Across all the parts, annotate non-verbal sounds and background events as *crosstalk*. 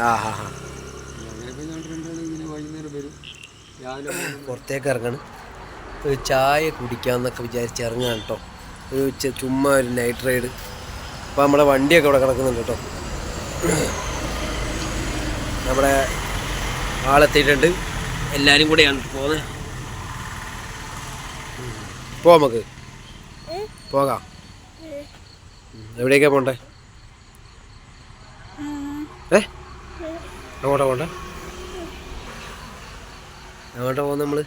ആ ഹാ ഹാ. പുറത്തേക്ക് ഇറങ്ങണം. ഒരു ചായ കുടിക്കാമെന്നൊക്കെ വിചാരിച്ച് ഇറങ്ങാണ് കേട്ടോ ഒരു ഉച്ച ചുമ്മാ ഒരു നൈറ്റ് റൈഡ് അപ്പോൾ നമ്മുടെ വണ്ടിയൊക്കെ ഇവിടെ കിടക്കുന്നുണ്ട് കേട്ടോ നമ്മുടെ ആളെത്തിയിട്ടുണ്ട്. എല്ലാവരും കൂടെയാണ് പോകുന്നത് പോവാം നമുക്ക്. പോകാം. ഉം. എവിടേക്കാ പോണ്ടേ? ഏ? അങ്ങോട്ടാ പോണ്ടേ? അങ്ങോട്ടാ പോകുന്നത് നമ്മൾ?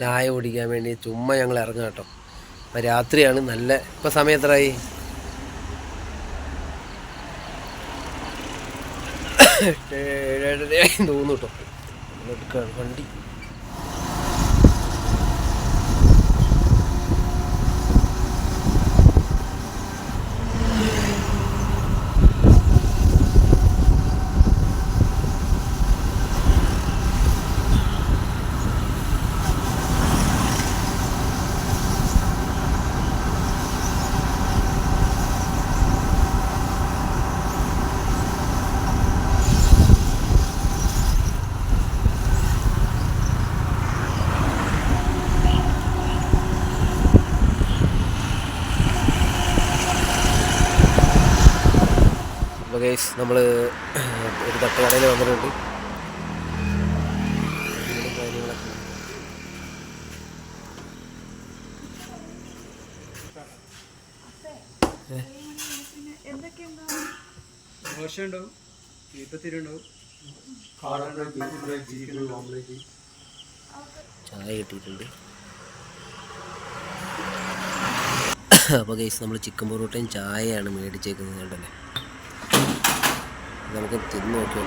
ചായ കുടിക്കാൻ വേണ്ടി ചുമ്മാ ഞങ്ങൾ ഇറങ്ങും കേട്ടോ. അപ്പം രാത്രിയാണ് നല്ല ഇപ്പം സമയം എത്രയായി? തോന്നുന്നു കേട്ടോ. എടുക്കുകയാണ് വണ്ടി. അപ്പോൾ ഗൈസ് നമ്മൾ ഒരു തട്ടുകടയിൽ വന്നിട്ടുണ്ട്. ചായ കിട്ടിയിട്ടുണ്ട്. *coughs* അപ്പോൾ ഗൈസ് നമ്മൾ ചിക്കൻ പൊറോട്ടയും ചായയാണ് മേടിച്ചേക്കുന്നത് കണ്ടല്ലേ? നമുക്ക് തിന്ന് നോക്കി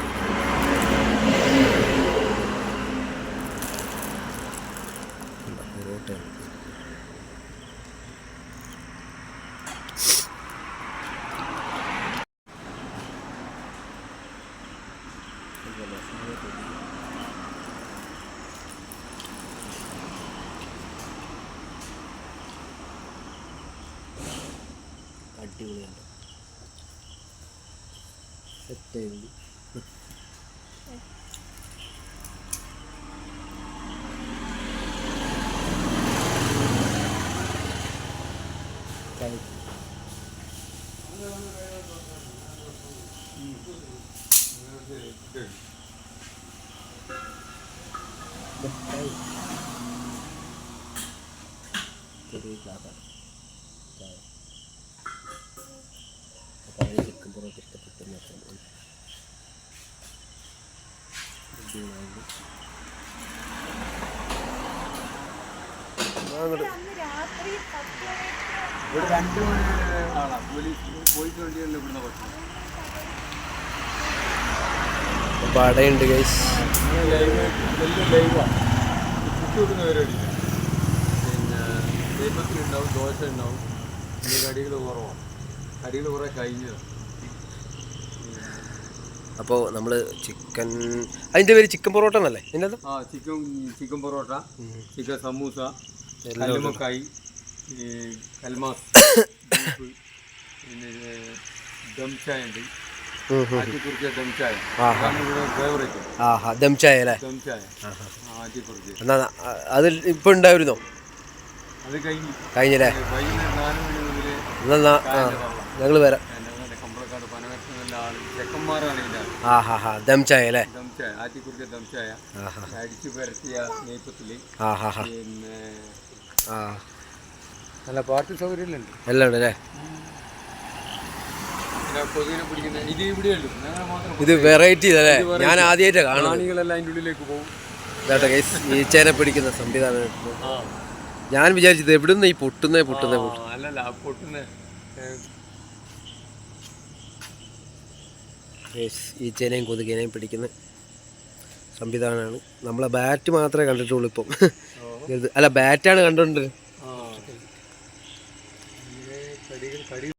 നോക്കാം. കണ്ടോ, പൊറോട്ടയാണ് അടിപൊളിയാണ് സെറ്റായി ചെറിയ ഗ്ലാസ്സാണ് ചായ അതിന് ചിക്കൻ പൊറോട്ട പത്ത് മണിക്ക് ഇവിടെ രണ്ട് പോയിട്ട് ഗൈസ് പിന്നെ ദോശ ഉണ്ടാവും കടികൾ കുറവാണ് കടികൾ കുറേ കഴിഞ്ഞതാണ് അപ്പോൾ നമ്മൾ ചിക്കൻ അതിന്റെ പേര് ചിക്കൻ പൊറോട്ട എന്നല്ലേ ഇതിന്റെ ആ chicken chicken porotta chicken samosa കല്ലുമക്കായി കൽമാസ് പിന്നെ ദം ചായ. ഉണ്ട് ദം ചായ അല്ലേ? എന്നാ അത് ഇപ്പൊ ഉണ്ടായിരുന്നോ? കഴിഞ്ഞല്ലേ? എന്നാ ഞങ്ങൾ വരാം എന്റെ കമ്പളക്കാട് പനകത്തുനിന്നുള്ള ആൾ ചെക്കന്മാരാണ് ഇതിന്റെ ആൾ ആ ഹാ ഹാ ദം ചായ അല്ലേ? ദം ചായ ആറ്റിക്കുറിച്ച ദം ചായ അടിച്ചു പരത്തിയ നെയ്പ്പത്തിൽ ആ ഹാ ഹാ. പിന്നെ ആ. നല്ല പാർട്ടി സൗകര്യമുണ്ട്. എല്ലാം ഉണ്ട് അല്ലേ? ഇത് വെറൈറ്റി അല്ലേ? ഞാൻ ആദ്യമായിട്ടാണ് പ്രാണികളെല്ലാം അതിന്റെ ഉള്ളിലേക്ക് പോകും. ഈ ചേന പിടിക്കുന്ന സംവിധാനം. ഞാൻ വിചാരിച്ചത് എവിടുന്ന് ഈ പൊട്ടുന്നേ പൊട്ടുന്നേ അല്ലല്ല പൊട്ടുന്ന. ഈച്ചേനെയും കൊതുകിനെയും പിടിക്കുന്ന സംവിധാനമാണ്. നമ്മളെ ബാറ്റ് മാത്രമേ കണ്ടിട്ടുള്ളൂ ഇപ്പം. അല്ല ബാറ്റാണ് കണ്ടോണ്ട്.